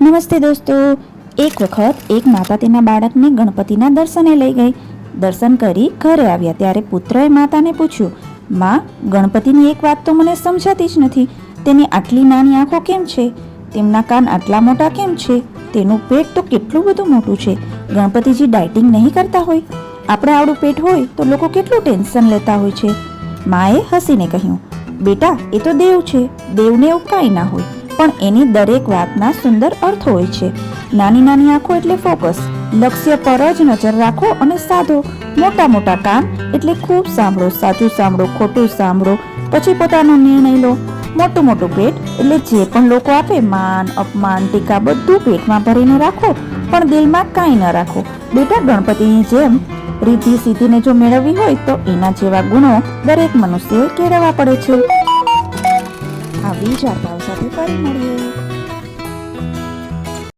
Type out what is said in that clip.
નમસ્તે દોસ્તો. એક વખત એક માતા તેના બાળકને ગણપતિના દર્શને લઈ ગઈ. દર્શન કરી ઘરે આવ્યા ત્યારે પુત્રએ માતાને પૂછ્યું, માં, ગણપતિની એક વાત તો મને સમજાતી જ નથી. તેની આટલી નાની આંખો કેમ છે? તેમના કાન આટલા મોટા કેમ છે? તેનું પેટ તો કેટલું બધું મોટું છે. ગણપતિજી ડાયટિંગ નહીં કરતા હોય? આપણે આવડું પેટ હોય તો લોકો કેટલું ટેન્શન લેતા હોય છે? માએ હસીને કહ્યું, બેટા, એ તો દેવ છે. દેવને એવું કાંઈ ના હોય. પણ એની દરેક વાતના સુંદર અર્થ હોય છે. નાની નાની આંખો એટલે ફોકસ લક્ષ્ય પર જ નજર રાખો અને સાધો. મોટા મોટા કામ એટલે ખૂબ સાંભળો, સાચું સાંભળો, ખોટું સાંભળો, પછી પોતાનો નિર્ણય લો. મોટું મોટું પેટ એટલે જે પણ લોકો આપે, માન, અપમાન, ટીકા બધું પેટમાં ભરીને રાખો, પણ દિલમાં કાંઈ ન રાખો. બેટા ગણપતિની જેમ રીતિ સીધીને જો મેળવવી હોય તો એના જેવા ગુણો દરેક મનુષ્યએ કેળવવા પડે છે. આવી જ વાર્તાઓ સાથે ફરી મળીએ.